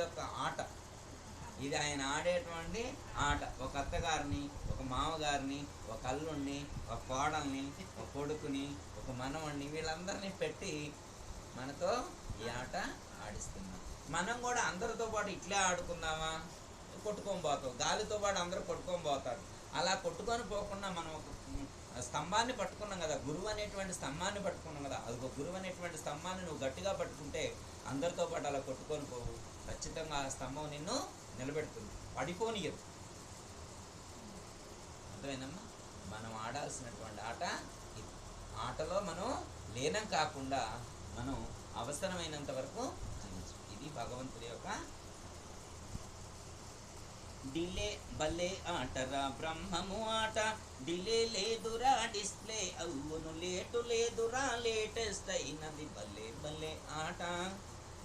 యొక్క ఆట. ఇది ఆయన ఆడేటువంటి ఆట. ఒక అత్తగారిని ఒక మామగారిని ఒక అల్లుణ్ణి ఒక కోడల్ని ఒక కొడుకుని ఒక మనవణ్ణి వీళ్ళందరినీ పెట్టి మనతో ఈ ఆట ఆడిస్తున్నాం మనం కూడా అందరితో పాటు ఇట్లే ఆడుకుందామా? కొట్టుకొని పోతాం. గాలితో పాటు అందరూ కొట్టుకొని పోతారు. అలా కొట్టుకొని పోకుండా మనం ఒక స్తంభాన్ని పట్టుకున్నాం కదా. గురువు అనేటువంటి స్తంభాన్ని పట్టుకున్నాం కదా. అది ఒక గురువు అనేటువంటి స్తంభాన్ని నువ్వు గట్టిగా పట్టుకుంటే అందరితో పాటు అలా కొట్టుకొని పోవు. ఖచ్చితంగా ఆ స్తంభం నిన్ను నిలబెడుతుంది. పడిపోనియదు అర్థమైందమ్మా? మనం ఆడాల్సినటువంటి ఆట ఇది. ఆటలో మనం లేనం కాకుండా మనం అవసరమైనంత వరకు ఇది భగవంతుడి యొక్క డిలే భలే ఆటరా బ్రహ్మము ఆట. డిలే లేదురా డిస్ప్లే. అవును లేటు లేదురా లేటెస్ట్ అయినది భలే భలే ఆట.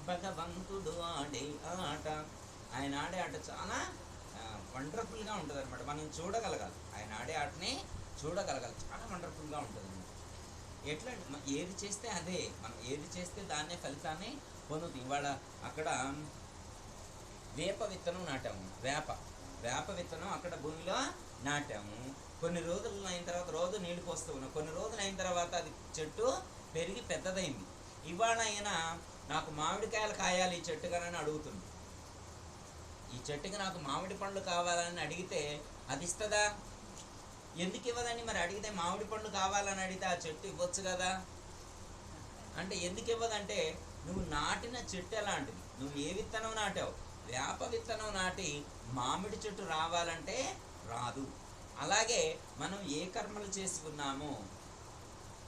భగవంతుడు ఆడే ఆట. ఆయన ఆడే ఆట చాలా వండర్ఫుల్గా ఉంటుంది అనమాట మనం చూడగలగాలి. ఆయన ఆడే ఆటని చూడగలగాలి. చాలా వండర్ఫుల్గా ఉంటుంది అనమాట ఎట్లా అంటే ఏది చేస్తే అదే. మనం ఏది చేస్తే దాన్నే ఫలితాన్ని పొందుతుంది ఇవాళ అక్కడ వేప విత్తనం నాటాము. వేప. వేప విత్తనం అక్కడ భూమిలో నాటాము. కొన్ని రోజులు అయిన తర్వాత రోజు నీళ్ళు పోస్తూ ఉన్నాం. కొన్ని రోజులు అయిన తర్వాత అది చెట్టు పెరిగి పెద్దదైంది. ఇవాళ అయినా నాకు మామిడికాయలు కాయాలి ఈ చెట్టు అని అడుగుతుంది. ఈ చెట్టుకి నాకు మామిడి పండ్లు కావాలని అడిగితే అది ఇస్తుందా? ఎందుకు ఇవ్వదని మరి? అడిగితే మామిడి పండ్లు కావాలని అడిగితే ఆ చెట్టు ఇవ్వచ్చు కదా? అంటే ఎందుకు ఇవ్వదంటే నువ్వు నాటిన చెట్టు ఎలాంటిది? నువ్వు ఏ విత్తనం నాటావు? వేప విత్తనం నాటి మామిడి చెట్టు రావాలంటే రాదు. అలాగే మనం ఏ కర్మలు చేసి ఉన్నామో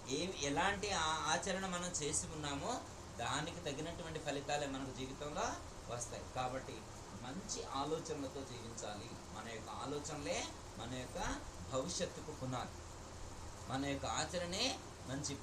ఏ ఎలాంటి ఆచరణ మనం చేసి ఉన్నామో దానికి తగినటువంటి ఫలితాలే మనకు జీవితంలో వస్తాయి. కాబట్టి మంచి ఆలోచనలతో జీవించాలి. మన యొక్క ఆలోచనలే మన యొక్క భవిష్యత్తుకు పునాది. మన యొక్క ఆచరణే మంచి